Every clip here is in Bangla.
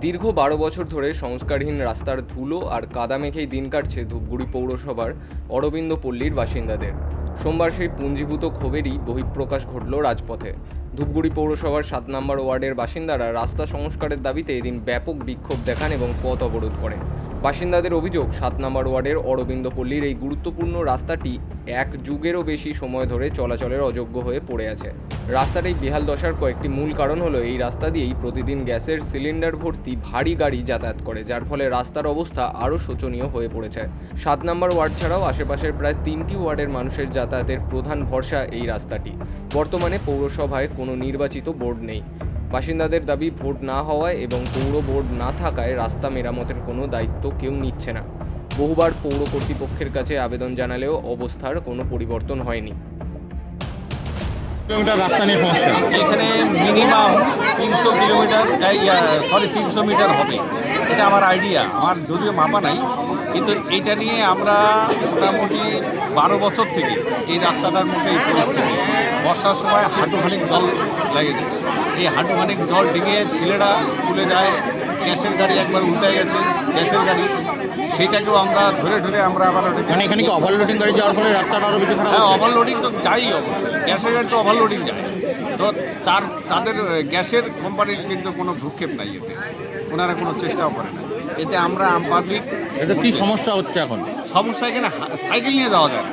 দীর্ঘ বারো বছর ধরে সংস্কারহীন রাস্তার ধুলো আর কাদা মেখেই দিন কাটছে ধূপগুড়ি পৌরসভার অরবিন্দ পল্লীর বাসিন্দাদের। সোমবার সেই পুঞ্জীভূত ক্ষোভেরই বহিঃপ্রকাশ ঘটল রাজপথে। ধূপগুড়ি পৌরসভার সাত নম্বর ওয়ার্ডের বাসিন্দারা রাস্তা সংস্কারের দাবিতে এদিন ব্যাপক বিক্ষোভ দেখান এবং পথ অবরোধ করেন। বাসিন্দাদের অভিযোগ, সাত নম্বর ওয়ার্ডের অরবিন্দ পল্লীর এই গুরুত্বপূর্ণ রাস্তাটি এক যুগেরও বেশি সময় ধরে চলাচলের অযোগ্য হয়ে পড়ে আছে। রাস্তার এই বেহাল দশার কয়েকটি মূল কারণ হলো এই রাস্তা দিয়েই প্রতিদিন গ্যাসের সিলিন্ডার ভর্তি ভারী গাড়ি যাতায়াত করে, যার ফলে রাস্তার অবস্থা আরও শোচনীয় হয়ে পড়েছে। সাত নম্বর ওয়ার্ড ছাড়াও আশেপাশের প্রায় তিনটি ওয়ার্ডের মানুষের যাতায়াতের প্রধান ভরসা এই রাস্তাটি। বর্তমানে পৌরসভায় কোনো নির্বাচিত বোর্ড নেই। বাসিন্দাদের দাবি ভোট না হওয়ায় এবং পৌর বোর্ড না থাকায় রাস্তা মেরামতের কোনো দায়িত্ব কেউ নিচ্ছে না। বহুবার পৌর কর্তৃপক্ষের কাছে আবেদন জানালেও অবস্থার কোনো পরিবর্তন হয়নি। কিলোমিটার রাস্তা নিয়ে সমস্যা। এখানে মিনিমাম তিনশো কিলোমিটার সরি তিনশো মিটার হবে। এটা আমার আইডিয়া আমার যদিও মাপা নাই, কিন্তু এটা নিয়ে আমরা মোটামুটি বারো বছর থেকে এই রাস্তাটার মধ্যে এই পরিস্থিতি। বর্ষার সময় হাঁটুখানিক জল লাগে যায় এই হাঁটুখানিক জল ডিঙিয়ে ছেলেরা স্কুলে যায়, গ্যাসের গাড়ি একবার উল্টে গেছে, গ্যাসের গাড়ি সেইটাকেও আমরা ধরে ধরে আমরা আবার মানে এখানে কি ওভারলোডিং গাড়ি যাওয়ার ফলে রাস্তাটা আরও বেশি খারাপ হ্যাঁ ওভারলোডিং তো যাই অবশ্যই। গ্যাসের গাড়ি তো ওভারলোডিং যায়। তো তার তাদের গ্যাসের কোম্পানির কিন্তু কোনো ভ্রুক্ষেপ নাই এতে। ওনারা কোনো চেষ্টাও করে না। এতে আমরা আম পাবলিক এটা কী সমস্যা হচ্ছে এখন? সমস্যা এখানে সাইকেল নিয়ে যাওয়া যায়।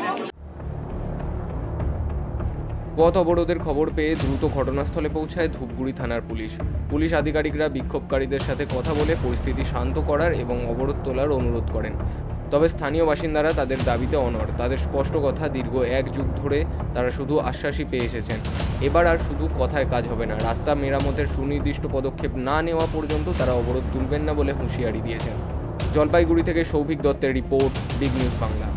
পথ অবরোধের খবর পেয়ে দ্রুত ঘটনাস্থলে পৌঁছায় ধূপগুড়ি থানার পুলিশ। পুলিশ আধিকারিকরা বিক্ষোভকারীদের সাথে কথা বলে পরিস্থিতি শান্ত করার এবং অবরোধ তোলার অনুরোধ করেন। তবে স্থানীয় বাসিন্দারা তাদের দাবিতে অনড়। তাদের স্পষ্ট কথা, দীর্ঘ এক যুগ ধরে তারা শুধু আশ্বাসই পেয়ে এসেছেন। এবার আর শুধু কথায় কাজ হবে না। রাস্তা মেরামতের সুনির্দিষ্ট পদক্ষেপ না নেওয়া পর্যন্ত তারা অবরোধ তুলবেন না বলে হুঁশিয়ারি দিয়েছেন। জলপাইগুড়ি থেকে সৌভিক দত্তের রিপোর্ট, বিগ নিউজ বাংলা।